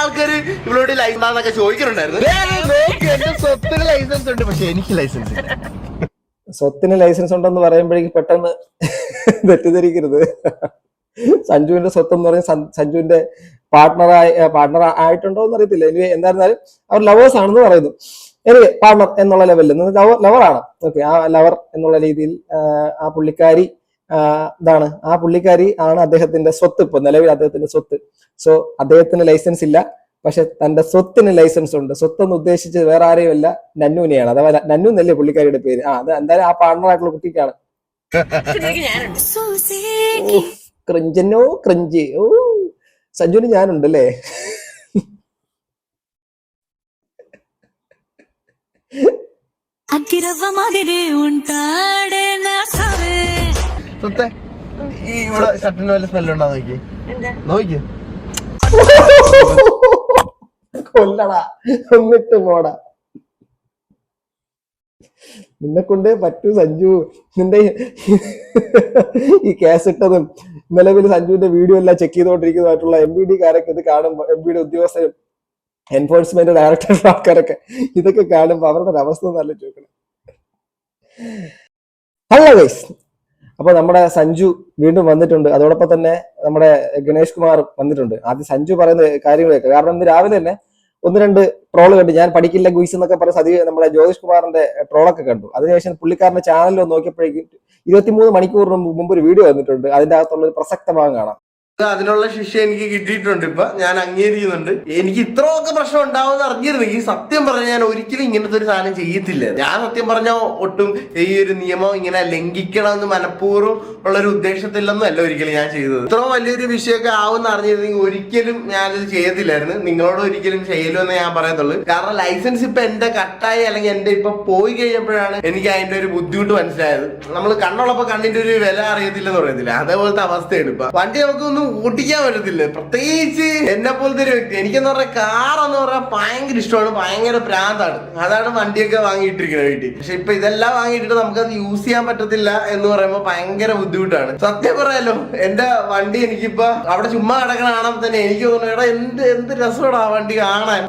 ആൾക്കാർ ഇവളോട് licence ചോദിക്കുന്നുണ്ടായിരുന്നു സ്വത്തിന് licence ഉണ്ട്. പക്ഷെ എനിക്ക് ലൈസൻസ് ഇല്ല. സ്വത്തിന് ലൈസൻസ് ഉണ്ടെന്ന് പറയുമ്പോഴേക്കും പെട്ടെന്ന് തെറ്റിദ്ധരിക്കരുത്. സഞ്ജുവിന്റെ സ്വത്ത് എന്ന് പറഞ്ഞ സഞ്ജുവിന്റെ പാർട്ട്ണറായ പാർട്ട്ണർ ആയിട്ടുണ്ടോ എന്ന് അറിയത്തില്ല ഇനി എന്തായിരുന്നാലും അവർ ലവേഴ്സ് ആണെന്ന് പറയുന്നു. എനിക്ക് പാർട്ണർ എന്നുള്ള ലെവലിൽ ലവർ ലവറാണ് ഓക്കെ ആ ലവർ എന്നുള്ള രീതിയിൽ ആ, പുള്ളിക്കാരി ഇതാണ്. ആ പുള്ളിക്കാരി ആണ് അദ്ദേഹത്തിന്റെ സ്വത്ത് ഇപ്പൊ നിലവിൽ അദ്ദേഹത്തിന്റെ സ്വത്ത്. സോ അദ്ദേഹത്തിന് ലൈസൻസ് ഇല്ല. പക്ഷെ തന്റെ സ്വത്തിന് ലൈസൻസ് ഉണ്ട്. സ്വത്ത് എന്ന് ഉദ്ദേശിച്ച് വേറെ ആരെയും അല്ല നന്നുവിനെയാണ് അഥവാ നന്നു എന്നല്ലേ പുള്ളിക്കാരിയുടെ പേര്? ആ അത് എന്തായാലും ആ പാർട്ണറായിട്ടുള്ള കുട്ടിക്കാണ്. ക്രിഞ്ചനോ ക്രിഞ്ച്. ഓ സഞ്ജുന് ഞാനുണ്ട് അല്ലേ അക്കിരവ മതിരെ ഉണ്ടാടേ സുത്തെ ഈ ഇവിടെ ഷട്ടിന് വല്ല സ്മെൽ ഉണ്ടോ നോക്കി? നോക്കി. കൊല്ലടാ. പോടാ. നിന്നെ കൊണ്ടേ പറ്റൂ സഞ്ജു. നിന്റെ ഈ കേസ് ഇട്ടതും നിലവിൽ സഞ്ജുവിന്റെ വീഡിയോ എല്ലാം ചെക്ക് ചെയ്തോണ്ടിരിക്കുന്നതായിട്ടുള്ള എം ബി ഡി കാരൊക്കെ ഇത് കാണുമ്പോ എം ബി ഡി ഉദ്യോഗസ്ഥരും എൻഫോഴ്സ്മെന്റ് ഡയറക്ടർ ആൾക്കാരൊക്കെ ഇതൊക്കെ കാണുമ്പോ അവരുടെ അവസ്ഥ നല്ല ചോദിക്കണം. ഹലോ ഗൈസ് അപ്പൊ നമ്മുടെ സഞ്ജു വീണ്ടും വന്നിട്ടുണ്ട്. അതോടൊപ്പം തന്നെ നമ്മുടെ ഗണേഷ് കുമാർ വന്നിട്ടുണ്ട്. ആദ്യം സഞ്ജു പറയുന്ന കാര്യങ്ങളൊക്കെ കാരണം ഇന്ന് രാവിലെ തന്നെ ഒന്ന് രണ്ട് ട്രോൾ കണ്ടു. ഞാൻ പഠിക്കില്ല ഗുയിസ് എന്നൊക്കെ പറഞ്ഞ സതി നമ്മുടെ ജ്യോതിഷ് കുമാറിന്റെ ട്രോളൊക്കെ കണ്ടു. അതിനുശേഷം പുള്ളിക്കാരന്റെ ചാനലിൽ നോക്കിയപ്പോഴേക്കും ഇരുപത്തിമൂന്ന് മണിക്കൂറിന് മുമ്പ് ഒരു വീഡിയോ വന്നിട്ടുണ്ട്. അതിന്റെ അകത്തുള്ള ഒരു പ്രസക്ത ഭാഗം കാണാം. അതിനുള്ള ശിക്ഷ എനിക്ക് കിട്ടിയിട്ടുണ്ട് ഇപ്പൊ. ഞാൻ അംഗീകരിക്കുന്നുണ്ട്. എനിക്ക് ഇത്രയൊക്കെ പ്രശ്നം ഉണ്ടാവുമെന്ന് അറിഞ്ഞിരുന്നെങ്കിൽ സത്യം പറഞ്ഞ ഞാൻ ഒരിക്കലും ഇങ്ങനത്തെ ഒരു സാധനം ചെയ്യത്തില്ല. ഞാൻ സത്യം പറഞ്ഞ ഒട്ടും ഈ ഒരു നിയമം ഇങ്ങനെ ലംഘിക്കണം എന്ന് മനഃപൂർവം ഉള്ള ഒരു ഉദ്ദേശത്തില്ലെന്നും അല്ല ഒരിക്കലും ഞാൻ ചെയ്തത്. ഇത്ര വലിയൊരു വിഷയമൊക്കെ ആവുമെന്ന് അറിഞ്ഞിരുന്നെങ്കിൽ ഒരിക്കലും ഞാനത് ചെയ്യത്തില്ലായിരുന്നു. നിങ്ങളോട് ഒരിക്കലും ചെയ്യലുമെന്ന് ഞാൻ പറയത്തുള്ളൂ. കാരണം ലൈസൻസ് ഇപ്പൊ എന്റെ കട്ടായി അല്ലെങ്കിൽ എന്റെ ഇപ്പൊ പോയി കഴിഞ്ഞപ്പോഴാണ് എനിക്ക് അതിന്റെ ഒരു ബുദ്ധിമുട്ട് മനസ്സിലായത്. നമ്മൾ കണ്ണുള്ളപ്പോ കണ്ണിന്റെ ഒരു വില അറിയത്തില്ലെന്ന് പറയത്തില്ല അതേപോലത്തെ അവസ്ഥയാണ് ഇപ്പൊ. വണ്ടി നമുക്കൊന്നും ഓട്ടിക്കാൻ പറ്റത്തില്ല. പ്രത്യേകിച്ച് എന്നെ പോലത്തെ ഒരു വ്യക്തി. എനിക്കെന്ന് പറഞ്ഞാൽ കാർ എന്ന് പറഞ്ഞാൽ ഭയങ്കര ഇഷ്ടമാണ്. ഭയങ്കര പ്രാന്താണ് അതാണ് വണ്ടിയൊക്കെ വാങ്ങിയിട്ടിരിക്കുന്നത് വീട്ടിൽ. പക്ഷെ ഇപ്പൊ ഇതെല്ലാം നമുക്ക് അത് യൂസ് ചെയ്യാൻ പറ്റത്തില്ല എന്ന് പറയുമ്പോൾ ഭയങ്കര ബുദ്ധിമുട്ടാണ്. സത്യം പറയാലോ എന്റെ വണ്ടി എനിക്കിപ്പോ അവിടെ ചുമ്മാ കിടക്കണ കാണാൻ തന്നെ എനിക്ക് തോന്നുന്നു എടാ എന്ത് എന്ത് രസമാണ് ആ വണ്ടി കാണാൻ?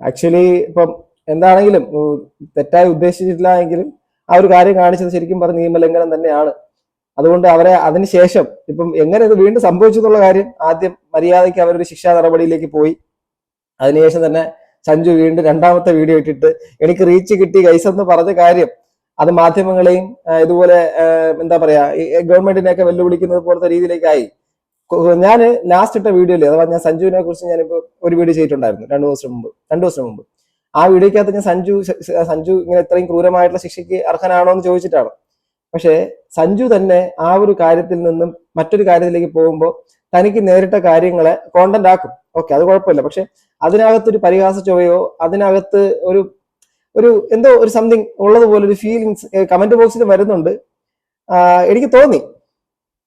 ആക്ച്വലി ഇപ്പം എന്താണെങ്കിലും തെറ്റായി ഉദ്ദേശിച്ചിട്ടില്ല എങ്കിലും ആ ഒരു കാര്യം കാണിച്ചത് ശരിക്കും പറഞ്ഞ നിയമലംഘനം തന്നെയാണ്. അതുകൊണ്ട് അവരെ അതിനുശേഷം ഇപ്പം എങ്ങനെ ഇത് വീണ്ടും സംഭവിച്ചു എന്നുള്ള കാര്യം ആദ്യം മര്യാദയ്ക്ക് അവരൊരു ശിക്ഷാ നടപടിയിലേക്ക് പോയി. അതിനുശേഷം തന്നെ സഞ്ജു വീണ്ടും രണ്ടാമത്തെ വീഡിയോ ഇട്ടിട്ട് എനിക്ക് റീച്ച് കിട്ടി ഗൈസ് എന്ന് പറഞ്ഞ കാര്യം അത് മാധ്യമങ്ങളെയും ഇതുപോലെ എന്താ പറയാ ഗവൺമെന്റിനെയൊക്കെ വെല്ലുവിളിക്കുന്നത് പോലത്തെ രീതിയിലേക്കായി. ഞാൻ ലാസ്റ്റ് ഇട്ട വീഡിയോയിൽ അഥവാ ഞാൻ സഞ്ജുവിനെ കുറിച്ച് ഞാനിപ്പോ ഒരു വീഡിയോ ചെയ്തിട്ടുണ്ടായിരുന്നു രണ്ടു ദിവസം മുമ്പ് രണ്ടു ദിവസം മുമ്പ്. ആ വീഡിയോക്കകത്ത് ഞാൻ സഞ്ജു സഞ്ജു ഇങ്ങനെ ഇത്രയും ക്രൂരമായിട്ടുള്ള ശിക്ഷയ്ക്ക് അർഹനാണോ എന്ന് ചോദിച്ചിട്ടാണ്. പക്ഷേ സഞ്ജു തന്നെ ആ ഒരു കാര്യത്തിൽ നിന്നും മറ്റൊരു കാര്യത്തിലേക്ക് പോകുമ്പോൾ തനിക്ക് നേരിട്ട കാര്യങ്ങളെ കോണ്ടന്റ് ആക്കും. ഓക്കെ അത് കുഴപ്പമില്ല. പക്ഷെ അതിനകത്ത് ഒരു പരിഹാസ ചുവയോ അതിനകത്ത് ഒരു ഒരു എന്തോ ഒരു സംതിങ് ഉള്ളതുപോലെ ഒരു ഫീലിങ്സ് കമന്റ് ബോക്സിൽ വരുന്നുണ്ട്. എനിക്ക് തോന്നി.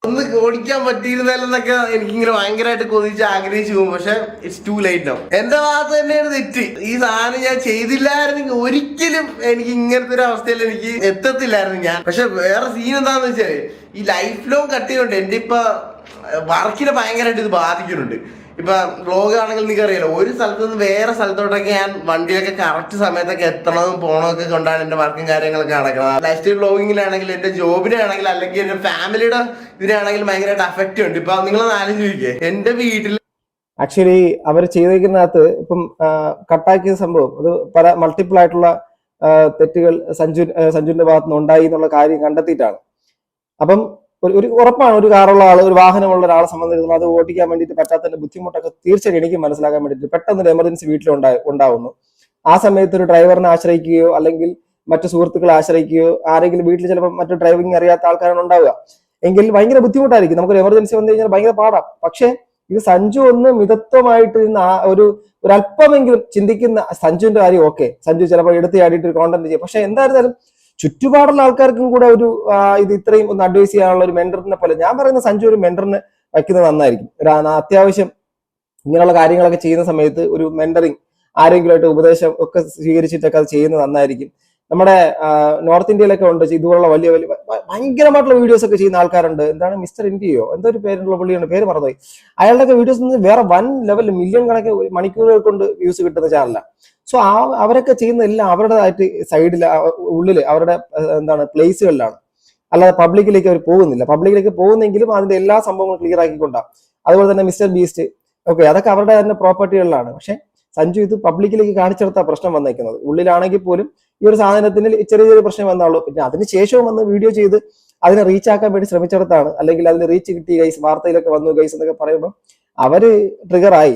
ഒന്ന് ഓടിക്കാൻ പറ്റിയിരുന്നല്ലെന്നൊക്കെ എനിക്കിങ്ങനെ ഭയങ്കരമായിട്ട് കൊതിച്ച് ആഗ്രഹിച്ചു പോകും. പക്ഷെ ഇറ്റ്സ് ടു ലൈറ്റ് നോ എന്റെ ഭാഗത്ത് തന്നെയാണ് തെറ്റ്. ഈ സാധനം ഞാൻ ചെയ്തില്ലായിരുന്നെങ്കിൽ ഒരിക്കലും എനിക്ക് ഇങ്ങനത്തെ ഒരു അവസ്ഥയിൽ എനിക്ക് എത്തത്തില്ലായിരുന്നു ഞാൻ. പക്ഷെ വേറെ സീൻ എന്താന്ന് വെച്ചാൽ ഈ ലൈഫ് ലോങ് കട്ട് ചെയ്യുന്നുണ്ട് എന്റെ ഇപ്പൊ വർക്കിനെ ഭയങ്കരമായിട്ട് ഇത് ബാധിക്കുന്നുണ്ട്. ഇപ്പൊ വ്ളോഗ് ആണെങ്കിൽ നിങ്ങൾക്ക് അറിയാലോ ഒരു സ്ഥലത്ത് നിന്ന് വേറെ സ്ഥലത്തോട്ടൊക്കെ ഞാൻ വണ്ടിയൊക്കെ കറക്റ്റ് സമയത്തൊക്കെ എത്തണതും പോണതൊക്കെ കൊണ്ടാണ് എന്റെ വർക്കും കാര്യങ്ങളൊക്കെ നടക്കുന്നത്. ലൈഫ് സ്റ്റൈൽ വ്ളോഗിങ്ങിലാണെങ്കിൽ എന്റെ ജോബിനാണെങ്കിൽ അല്ലെങ്കിൽ എന്റെ ഫാമിലിയുടെ ഇതിനാണെങ്കിൽ ഭയങ്കരമായിട്ട് അഫക്റ്റ് ഉണ്ട്. ഇപ്പൊ നിങ്ങൾ ആലോചിക്കേ. എന്റെ വീട്ടിൽ ആക്ച്വലി അവർ ചെയ്തേക്കുന്നതിനകത്ത് ഇപ്പം കട്ടാക്കിയ സംഭവം അത് പല മൾട്ടിപ്പിൾ ആയിട്ടുള്ള തെറ്റുകൾ സഞ്ജു സഞ്ജുവിന്റെ ഭാഗത്തുനിന്ന് ഉണ്ടായി എന്നുള്ള കാര്യം കണ്ടെത്തിയിട്ടാണ്. അപ്പം ഒരു ഉറപ്പാണ് ഒരു കാറുള്ള ആൾ ഒരു വാഹനമുള്ള ഒരാളെ സംബന്ധിച്ചിടത്തോളം അത് ഓടിക്കാൻ വേണ്ടിയിട്ട് പറ്റാത്തതിന്റെ ബുദ്ധിമുട്ടൊക്കെ തീർച്ചയായും എനിക്ക് മനസ്സിലാക്കാൻ വേണ്ടിയിട്ട് പെട്ടെന്ന് ഒരു എമർജൻസി വീട്ടിൽ ഉണ്ടാ- ഉണ്ടാവുന്നു. ആ സമയത്ത് ഒരു ഡ്രൈവറിനെ ആശ്രയിക്കുകയോ അല്ലെങ്കിൽ മറ്റു സുഹൃത്തുക്കളെ ആശ്രയിക്കുകയോ ആരെങ്കിലും വീട്ടിൽ ചിലപ്പോൾ മറ്റു ഡ്രൈവിംഗ് അറിയാത്ത ആൾക്കാരാണ് ഉണ്ടാവുക. എങ്കിൽ ഭയങ്കര ബുദ്ധിമുട്ടായിരിക്കും. നമുക്കൊരു എമർജൻസി വന്നു കഴിഞ്ഞാൽ ഭയങ്കര പാടാം. പക്ഷേ ഇത് സഞ്ജു ഒന്ന് മിതത്വമായിട്ട് നിന്ന് ആ ഒരു ഒരു അല്പമെങ്കിലും ചിന്തിക്കുന്ന സഞ്ജുവിന്റെ കാര്യം ഓക്കെ സഞ്ജു ചിലപ്പോൾ എടുത്ത് ആടിയിട്ട് ഒരു കോണ്ടന്റ് ചെയ്യും. പക്ഷെ എന്തായിരുന്നാലും ചുറ്റുപാടുള്ള ആൾക്കാർക്കും കൂടെ ഒരു ഇത് ഇത്രയും ഒന്ന് അഡ്വൈസ് ചെയ്യാനുള്ള ഒരു മെന്ററിനെ പോലെ ഞാൻ പറയുന്ന സഞ്ജു ഒരു മെന്ററിന് വയ്ക്കുന്നത് നന്നായിരിക്കും. അത്യാവശ്യം ഇങ്ങനെയുള്ള കാര്യങ്ങളൊക്കെ ചെയ്യുന്ന സമയത്ത് ഒരു മെന്ററിങ് ആരെങ്കിലുമായിട്ട് ഉപദേശം ഒക്കെ സ്വീകരിച്ചിട്ടൊക്കെ അത് ചെയ്യുന്നത് നന്നായിരിക്കും. നമ്മുടെ നോർത്ത് ഇന്ത്യയിലൊക്കെ ഉണ്ട് ഇതുപോലുള്ള വലിയ വലിയ ഭയങ്കരമായിട്ടുള്ള വീഡിയോസ് ഒക്കെ ചെയ്യുന്ന ആൾക്കാരുണ്ട്. എന്താണ് മിസ്റ്റർ ഇന്ത്യയോ? എന്തോ ഒരു പേരുള്ള പുള്ളിയുണ്ട്. പേര് മറന്നുപോയി. അയാളുടെ വീഡിയോസ് വേറെ വൻ ലെവൽ മില്യൺ കണക്ക് മണിക്കൂറുകൾ കൊണ്ട് വ്യൂസ് കിട്ടുന്ന ചാനലാണ് സോ ആ അവരൊക്കെ ചെയ്യുന്ന എല്ലാം അവരുടേതായിട്ട് സൈഡിൽ ഉള്ളിൽ അവരുടെ എന്താണ് പ്ലേസുകളിലാണ് അല്ലാതെ പബ്ലിക്കിലേക്ക് അവർ പോകുന്നില്ല. പബ്ലിക്കിലേക്ക് പോകുന്നെങ്കിലും അതിന്റെ എല്ലാ സംഭവങ്ങളും ക്ലിയർ ആക്കിക്കൊണ്ടാണ് അതുപോലെ തന്നെ മിസ്റ്റർ ബീസ്റ്റ്. ഓക്കെ അതൊക്കെ അവരുടെ തന്നെ പ്രോപ്പർട്ടികളിലാണ് പക്ഷെ സഞ്ജു ഇത് പബ്ലിക്കിലേക്ക് കാണിച്ചെടുത്ത പ്രശ്നം വന്നേക്കുന്നത്. ഉള്ളിലാണെങ്കിൽ പോലും ഈ ഒരു സാധനത്തിന് ചെറിയ ചെറിയ പ്രശ്നം വന്നാളൂ പിന്നെ അതിന് ശേഷവും വന്ന് വീഡിയോ ചെയ്ത് അതിനെ റീച്ച് ആക്കാൻ വേണ്ടി ശ്രമിച്ചെടുത്താണ്. അല്ലെങ്കിൽ അതിന് റീച്ച് കിട്ടി ഗൈസ് വാർത്തയിലൊക്കെ വന്നു ഗൈസ് എന്നൊക്കെ പറയുമ്പോൾ അവർ ട്രിഗർ ആയി.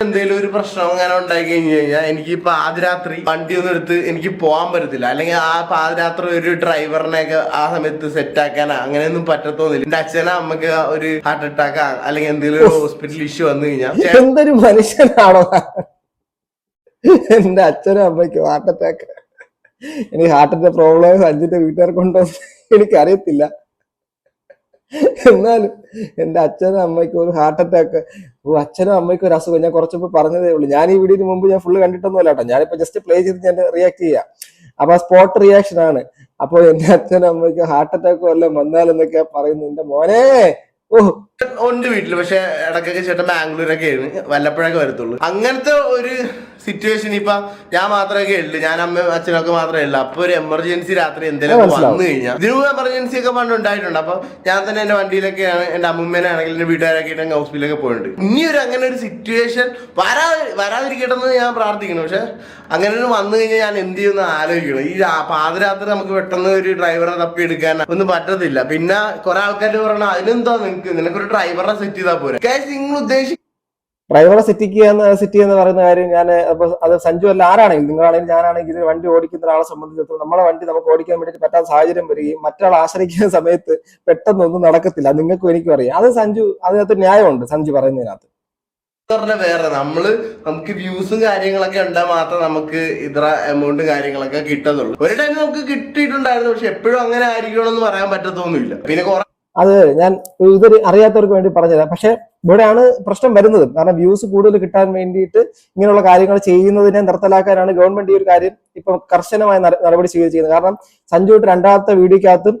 എന്തെങ്കിലും ഒരു പ്രശ്നം അങ്ങനെ ഉണ്ടായി കഴിഞ്ഞു കഴിഞ്ഞാൽ എനിക്ക് പാതിരാത്രി വണ്ടി ഒന്നും എടുത്ത് എനിക്ക് പോകാൻ പറ്റത്തില്ല. അല്ലെങ്കിൽ ആ പാതിരാത്രി ഒരു ഡ്രൈവറിനെ ഒക്കെ ആ സമയത്ത് സെറ്റ് ആക്കാനാ അങ്ങനെയൊന്നും പറ്റത്തോന്നില്ല എന്റെ അച്ഛനാ അമ്മയ്ക്ക് ഒരു ഹാർട്ട് അറ്റാക്ക് അല്ലെങ്കിൽ എന്തെങ്കിലും ഒരു ഹോസ്പിറ്റൽ ഇഷ്യൂ വന്നു കഴിഞ്ഞാൽ എന്തൊരു മനുഷ്യനാണോ? എന്റെ അച്ഛനും അമ്മയ്ക്കും ഹാർട്ട് അറ്റാക്ക് എനിക്ക് ഹാർട്ടിന്റെ പ്രോബ്ലം സഞ്ജിന്റെ വീട്ടുകാർക്കുണ്ടോ എനിക്കറിയത്തില്ല. എന്നാലും എന്റെ അച്ഛനും അമ്മയ്ക്കും ഒരു ഹാർട്ട് അറ്റാക്ക് ഓ അച്ഛനും അമ്മയ്ക്കും ഒരു അസുഖം. ഞാൻ കുറച്ചപ്പോ പറഞ്ഞതേ ഉള്ളൂ. ഞാൻ ഈ വീഡിയോന് മുമ്പ് ഞാൻ ഫുള്ള് കണ്ടിട്ടൊന്നുമല്ല കേട്ടോ. ഞാനിപ്പോ ജസ്റ്റ് പ്ലേ ചെയ്ത് ഞാൻ റിയാക്ട് ചെയ്യാം. അപ്പൊ സ്പോട്ട് റിയാക്ഷൻ ആണ്. അപ്പോൾ എന്റെ അച്ഛനും അമ്മയ്ക്കും ഹാർട്ട് അറ്റാക്ക് വല്ലതും വന്നാലെന്നൊക്കെ പറയുന്നത്. എന്റെ മോനെ ഓ ഉണ്ട് വീട്ടിൽ പക്ഷെ ഇടക്കൊക്കെ ചേട്ടൻ ബാംഗ്ലൂരൊക്കെ ആയിരുന്നു. വല്ലപ്പോഴൊക്കെ വരത്തുള്ളൂ. അങ്ങനത്തെ ഒരു സിറ്റുവേഷൻ ഇപ്പൊ ഞാൻ മാത്രമൊക്കെ ഉള്ളു. ഞാൻ അമ്മ അച്ഛനൊക്കെ മാത്രമേ ഉള്ളൂ. അപ്പൊ ഒരു എമർജൻസി രാത്രി എന്തെങ്കിലും. വന്നു കഴിഞ്ഞാൽ ഇതിനും എമർജൻസി ഒക്കെ പണ്ട് ഉണ്ടായിട്ടുണ്ട്. അപ്പൊ ഞാൻ തന്നെ എന്റെ വണ്ടിയിലൊക്കെയാണ് എന്റെ അമ്മൂമ്മേനെ ആണെങ്കിൽ എന്റെ വീട്ടുകാരൊക്കെ ആയിട്ട് ഹോസ്പിറ്റലൊക്കെ പോയിട്ടുണ്ട്. ഇനി ഒരു അങ്ങനെ ഒരു സിറ്റുവേഷൻ വരാ വരാതിരിക്കട്ടെന്ന് ഞാൻ പ്രാർത്ഥിക്കുന്നു. പക്ഷെ അങ്ങനെ ഒരു വന്നു കഴിഞ്ഞാൽ ഞാൻ എന്ത് ചെയ്യുമെന്ന് ആലോചിക്കണം. ഈ പാതിരാത്രി നമുക്ക് പെട്ടെന്ന് ഒരു ഡ്രൈവറെ തപ്പി എടുക്കാൻ ഒന്നും പറ്റത്തില്ല. പിന്നെ കുറെ ആൾക്കാർ പറഞ്ഞാൽ അതിനെന്താ നിനക്ക്? നിനക്കൊരു ഡ്രൈവറെ സെറ്റ് ചെയ്താൽ പോരെ. നിങ്ങൾ ഉദ്ദേശിക്കുന്ന ഡ്രൈവറെ സെറ്റിക്കുക എന്ന് സെറ്റ് എന്ന് പറയുന്ന കാര്യം ഞാൻ അപ്പോൾ അത് സഞ്ജു അല്ല ആരാണെങ്കിലും നിങ്ങളാണെങ്കിലും ഞാനാണെങ്കിലും വണ്ടി ഓടിക്കുന്ന ഒരാളെ സംബന്ധിച്ചിടത്തോളം നമ്മളെ വണ്ടി നമുക്ക് ഓടിക്കാൻ വേണ്ടിയിട്ട് പറ്റാത്ത സാഹചര്യം വരികയും മറ്റൊരാൾ ആശ്രയിക്കുന്ന സമയത്ത് പെട്ടെന്നൊന്നും നടക്കത്തില്ല. നിങ്ങൾക്കും എനിക്കും അറിയാം. അത് സഞ്ജു അതിനകത്ത് ന്യായമുണ്ട് സഞ്ജു പറയുന്നതിനകത്ത്. വേറെ നമ്മൾ നമുക്ക് വ്യൂസും കാര്യങ്ങളൊക്കെ ഉണ്ടാൽ മാത്രം നമുക്ക് ഇത്ര എമൗണ്ട് കാര്യങ്ങളൊക്കെ കിട്ടത്തുള്ളൂ. ഒരു ടൈം നമുക്ക് കിട്ടിയിട്ടുണ്ടായിരുന്നു പക്ഷെ എപ്പോഴും അങ്ങനെ ആയിരിക്കണമെന്ന് പറയാൻ പറ്റത്തൊന്നുമില്ല. പിന്നെ കുറെ അത് ഞാൻ ഇതൊരു അറിയാത്തവർക്ക് വേണ്ടി പറഞ്ഞുതരാം പക്ഷെ ഇവിടെയാണ് പ്രശ്നം വരുന്നത്. കാരണം വ്യൂസ് കൂടുതൽ കിട്ടാൻ വേണ്ടിയിട്ട് ഇങ്ങനെയുള്ള കാര്യങ്ങൾ ചെയ്യുന്നതിനെ നിർത്തലാക്കാനാണ് ഗവൺമെന്റ് ഈ ഒരു കാര്യം ഇപ്പൊ കർശനമായ നടപടി നടപടി സ്വീകരിച്ചിരിക്കുന്നത്. കാരണം സഞ്ജുവിട്ട് രണ്ടാമത്തെ വീഡിയോക്കകത്തും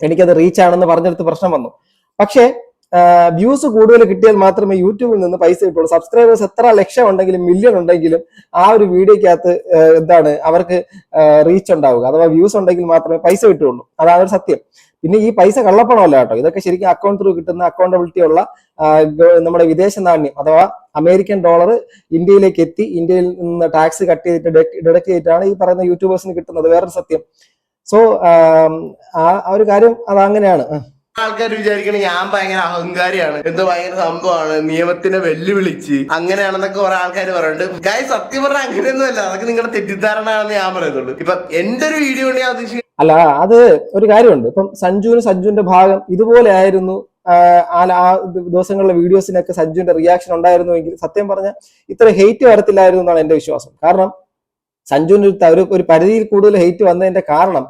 എനിക്കത് റീച്ച് ആണെന്ന് പറഞ്ഞെടുത്ത് പ്രശ്നം വന്നു. പക്ഷേ വ്യൂസ് കൂടുതൽ കിട്ടിയാൽ മാത്രമേ യൂട്യൂബിൽ നിന്ന് പൈസ കിട്ടുള്ളൂ. സബ്സ്ക്രൈബേഴ്സ് എത്ര ലക്ഷം ഉണ്ടെങ്കിലും മില്യൺ ഉണ്ടെങ്കിലും ആ ഒരു വീഡിയോക്കകത്ത് എന്താണ് അവർക്ക് റീച്ച് ഉണ്ടാവുക. അഥവാ വ്യൂസ് ഉണ്ടെങ്കിൽ മാത്രമേ പൈസ കിട്ടുള്ളൂ അതാണ് ഒരു സത്യം. പിന്നെ ഈ പൈസ കള്ളപ്പണമല്ല കേട്ടോ. ഇതൊക്കെ ശരിക്കും അക്കൗണ്ട് ത്രൂ കിട്ടുന്ന അക്കൗണ്ടബിലിറ്റി ഉള്ള നമ്മുടെ വിദേശ നാണ്യം. അഥവാ അമേരിക്കൻ ഡോളർ ഇന്ത്യയിലേക്ക് എത്തി ഇന്ത്യയിൽ നിന്ന് ടാക്സ് കട്ട് ചെയ്തിട്ട് ഡിഡക്ട് ചെയ്തിട്ടാണ് ഈ പറയുന്ന യൂട്യൂബേഴ്സിന് കിട്ടുന്നത്. വേറൊരു സത്യം. സോ ആ ഒരു കാര്യം അത് അങ്ങനെയാണ്. ആൾക്കാർ വിചാരിക്കണ ഞാൻ ഭയങ്കര അഹങ്കാരിയാണ്. എന്ത് ഭയങ്കര സംഭവമാണ്? നിയമത്തിനെ വെല്ലുവിളിച്ച്. അങ്ങനെയാണെന്നൊക്കെ കുറെ ആൾക്കാർ പറയുന്നുണ്ട്. ഗായ സത്യം പറഞ്ഞ അങ്ങനെയൊന്നും അല്ല അതൊക്കെ നിങ്ങളുടെ തെറ്റിദ്ധാരണ ആണെന്ന് ഞാൻ പറയുന്നുള്ളൂ. ഇപ്പൊ എന്റെ ഒരു വീഡിയോ ഞാൻ ഉദ്ദേശിക്കുന്നത് അല്ല അത് ഒരു കാര്യമുണ്ട്. ഇപ്പം സഞ്ജുവിന് സഞ്ജുവിന്റെ ഭാഗം ഇതുപോലെ ആയിരുന്നു. ആ ദിവസങ്ങളിലെ വീഡിയോസിനൊക്കെ സഞ്ജുവിന്റെ റിയാക്ഷൻ ഉണ്ടായിരുന്നുവെങ്കിൽ സത്യം പറഞ്ഞ ഇത്ര ഹെയ്റ്റ് വരത്തില്ലായിരുന്നു എന്നാണ് എന്റെ വിശ്വാസം. കാരണം സഞ്ജുവിന് ഒരു ഒരു പരിധിയിൽ കൂടുതൽ ഹെയ്റ്റ് വന്നതിന്റെ കാരണം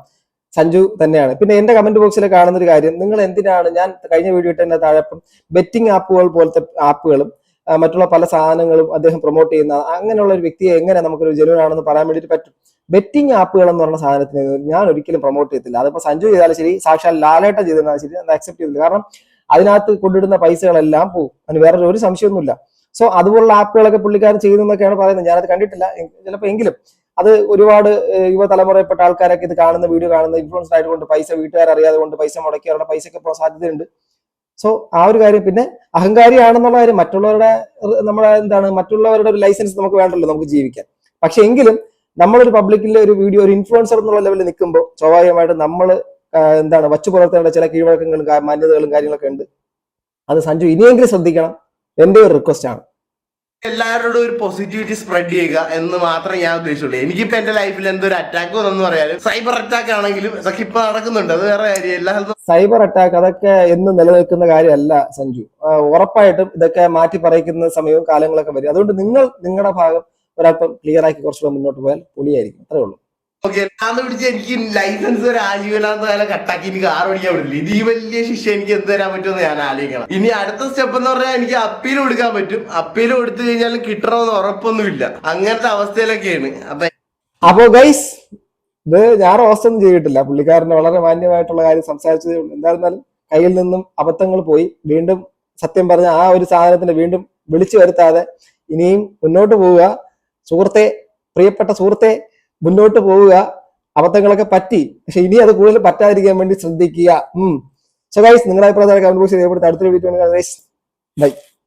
സഞ്ജു തന്നെയാണ്. പിന്നെ എന്റെ കമന്റ് ബോക്സിൽ കാണുന്ന ഒരു കാര്യം നിങ്ങൾ എന്തിനാണ് ഞാൻ കഴിഞ്ഞ വീഡിയോ ഇട്ടതിന്റെ താഴെ ബെറ്റിംഗ് ആപ്പുകൾ പോലത്തെ ആപ്പുകളും മറ്റുള്ള പല സാധനങ്ങളും അദ്ദേഹം പ്രൊമോട്ട് ചെയ്യുന്ന അങ്ങനെയുള്ള ഒരു വ്യക്തിയെ എങ്ങനെ നമുക്കൊരു ജനുവൻ ആണെന്ന് പറയാൻ വേണ്ടിയിട്ട് പറ്റും? ബെറ്റിംഗ് ആപ്പുകൾ എന്ന് പറഞ്ഞ സാധനത്തിന് ഞാൻ ഒരിക്കലും പ്രൊമോട്ട് ചെയ്യത്തില്ല അതിപ്പോ സഞ്ജു ചെയ്താലും ശരി സാക്ഷാൽ ലാലേട്ട ചെയ്താലും ശരി അത് അക്സെപ്റ്റ് ചെയ്തില്ല. കാരണം അതിനകത്ത് കൊണ്ടിടുന്ന പൈസകളെല്ലാം പോകും അതിന് വേറെ ഒരു സംശയമൊന്നുമില്ല. സോ അതുപോലുള്ള ആപ്പുകളൊക്കെ പുള്ളിക്കാരൻ ചെയ്യുന്നൊക്കെയാണ് പറയുന്നത്. ഞാനത് കണ്ടിട്ടില്ല. ചിലപ്പോൾ എങ്കിലും അത് ഒരുപാട് യുവതലമുറയിൽപ്പെട്ട ആൾക്കാരൊക്കെ ഇത് കാണുന്ന വീഡിയോ കാണുന്ന ഇൻഫ്ലുവൻസ് ആയതുകൊണ്ട് പൈസ വീട്ടുകാർ അറിയാതെ കൊണ്ട് പൈസ മുടക്കി അവരുടെ പൈസയ്ക്ക് പോകാൻ സാധ്യതയുണ്ട്. സോ ആ ഒരു കാര്യം പിന്നെ അഹങ്കാരിയാണെന്നുള്ള കാര്യം മറ്റുള്ളവരുടെ നമ്മുടെ എന്താണ് മറ്റുള്ളവരുടെ ഒരു ലൈസൻസ് നമുക്ക് വേണ്ടല്ലോ നമുക്ക് ജീവിക്കാൻ. പക്ഷെ എങ്കിലും നമ്മളൊരു പബ്ലിക്കിലെ ഒരു വീഡിയോ ഒരു ഇൻഫ്ലുവൻസർ എന്നുള്ള ലെവലിൽ നിൽക്കുമ്പോൾ സ്വാഭാവികമായിട്ട് നമ്മൾ എന്താണ് വച്ചു പുലർത്തേണ്ട ചില കീഴ്വഴക്കങ്ങളും മാന്യതകളും കാര്യങ്ങളൊക്കെ ഉണ്ട്. അത് സഞ്ജു ഇനിയെങ്കിലും ശ്രദ്ധിക്കണം. എന്റെ ഒരു റിക്വസ്റ്റ് ആണ്. എല്ലാവരോടും ഒരു പോസിറ്റിവിറ്റി സ്പ്രെഡ് ചെയ്യുക എന്ന് മാത്രമേ ഞാൻ ഉദ്ദേശിച്ചുള്ളൂ. എനിക്കിപ്പോ എന്റെ ലൈഫിൽ എന്തൊരു അറ്റാക്ക് വന്നെന്ന് പറയാനും സൈബർ അറ്റാക്ക് ആണെങ്കിലും ഇതൊക്കെ ഇപ്പൊ നടക്കുന്നുണ്ട്. അത് വേറെ കാര്യം എല്ലാ സൈബർ അറ്റാക്ക് അതൊക്കെ എന്നും നിലനിൽക്കുന്ന കാര്യമല്ല സഞ്ജു. ഉറപ്പായിട്ടും ഇതൊക്കെ മാറ്റി പറയിക്കുന്ന സമയവും കാലങ്ങളൊക്കെ വരും. അതുകൊണ്ട് നിങ്ങൾ നിങ്ങളുടെ ഭാഗം ഒരല്പം ക്ലിയർ ആക്കി കുറച്ചുകൂടെ മുന്നോട്ട് പോയാൽ പൊളിയായിരിക്കും. അത്രേ ഉള്ളൂ. ഓക്കെ എന്നാന്ന് പിടിച്ച് എനിക്ക് ലൈസൻസ് ഒരു ആജീവനാന്ത കാലം കട്ടാക്കി. എനിക്ക് കാർ ഓടിക്കാൻ പറ്റില്ല ഇത് ഈ വലിയ ശിക്ഷ എനിക്ക് എന്ത് തരാൻ പറ്റുമെന്ന് ഞാൻ ആലോചിക്കണം. ഇനി അടുത്ത സ്റ്റെപ്പ് എന്ന് പറഞ്ഞാൽ എനിക്ക് അപ്പീൽ കൊടുക്കാൻ പറ്റും. അപ്പീൽ കൊടുത്തു കഴിഞ്ഞാൽ കിട്ടണമെന്ന് ഉറപ്പൊന്നുമില്ല. അങ്ങനത്തെ അവസ്ഥയിലൊക്കെയാണ്. അപ്പൊ അപ്പോ ഗൈസ് ഇത് ഞാൻ അവസ്ഥ ഒന്നും ചെയ്തിട്ടില്ല. പുള്ളിക്കാരന് വളരെ മാന്യമായിട്ടുള്ള കാര്യം സംസാരിച്ചത് എന്തായിരുന്നാലും കയ്യിൽ നിന്നും അബദ്ധങ്ങൾ പോയി. വീണ്ടും സത്യം പറഞ്ഞ ആ ഒരു സാധനത്തിന് വീണ്ടും വിളിച്ചു വരുത്താതെ ഇനിയും മുന്നോട്ട് പോവുക. സുഹൃത്തെ പ്രിയപ്പെട്ട സുഹൃത്തെ മുന്നോട്ട് പോവുക അബദ്ധങ്ങളൊക്കെ പറ്റി പക്ഷെ ഇനി അത് കൂടുതൽ പറ്റാതിരിക്കാൻ വേണ്ടി ശ്രദ്ധിക്കുക. ഉം. സോ ഗൈസ് നിങ്ങളുടെ അഭിപ്രായം കമന്റ് ബോക്സിൽ രേഖപ്പെടുത്തി അടുത്തൊരു വീഡിയോ ബൈ